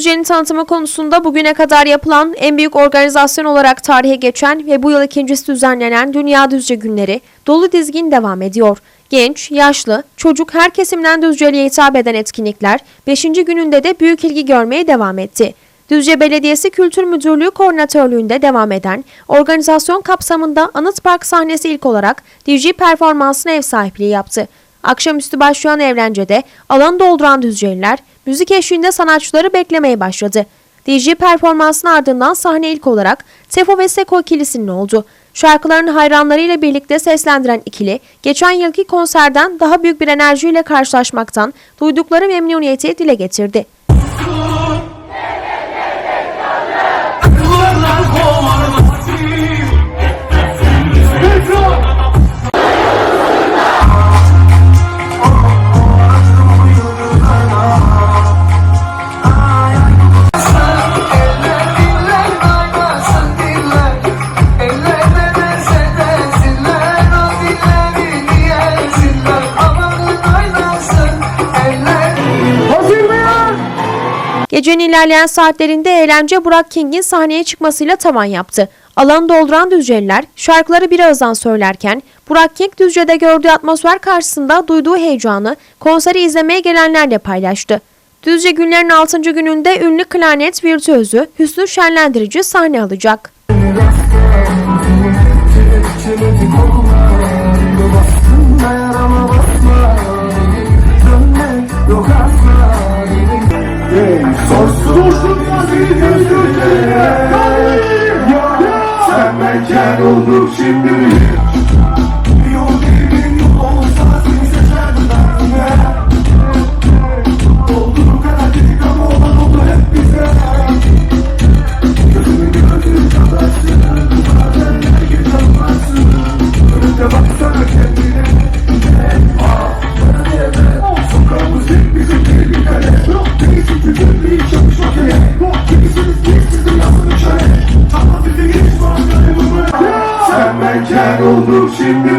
Düzce'nin tanıtımı konusunda bugüne kadar yapılan en büyük organizasyon olarak tarihe geçen ve bu yıl ikincisi düzenlenen Dünya Düzce Günleri dolu dizgin devam ediyor. Genç, yaşlı, çocuk her kesimden Düzce'liye hitap eden etkinlikler 5. gününde de büyük ilgi görmeye devam etti. Düzce Belediyesi Kültür Müdürlüğü koordinatörlüğünde devam eden organizasyon kapsamında Anıt Park sahnesi ilk olarak DJ performansına ev sahipliği yaptı. Akşamüstü başlayan eğlencede alanı dolduran Düzceliler müzik eşliğinde sanatçıları beklemeye başladı. DJ performansının ardından sahne ilk olarak Tefo ve Seko ikilisinin oldu. Şarkılarını hayranlarıyla birlikte seslendiren ikili, geçen yılki konserden daha büyük bir enerjiyle karşılaşmaktan duydukları memnuniyeti dile getirdi. Gecenin ilerleyen saatlerinde eğlence Burak King'in sahneye çıkmasıyla tavan yaptı. Alanı dolduran Düzceliler şarkıları birazdan söylerken Burak King Düzce'de gördüğü atmosfer karşısında duyduğu heyecanı konseri izlemeye gelenlerle paylaştı. Düzce günlerin 6. gününde ünlü klarnet virtüözü Hüsnü Şenlendirici sahne alacak. Gözümü gözünü çalarsın Bazen herkes anlarsın Önünde baksana kendine olduk şimdi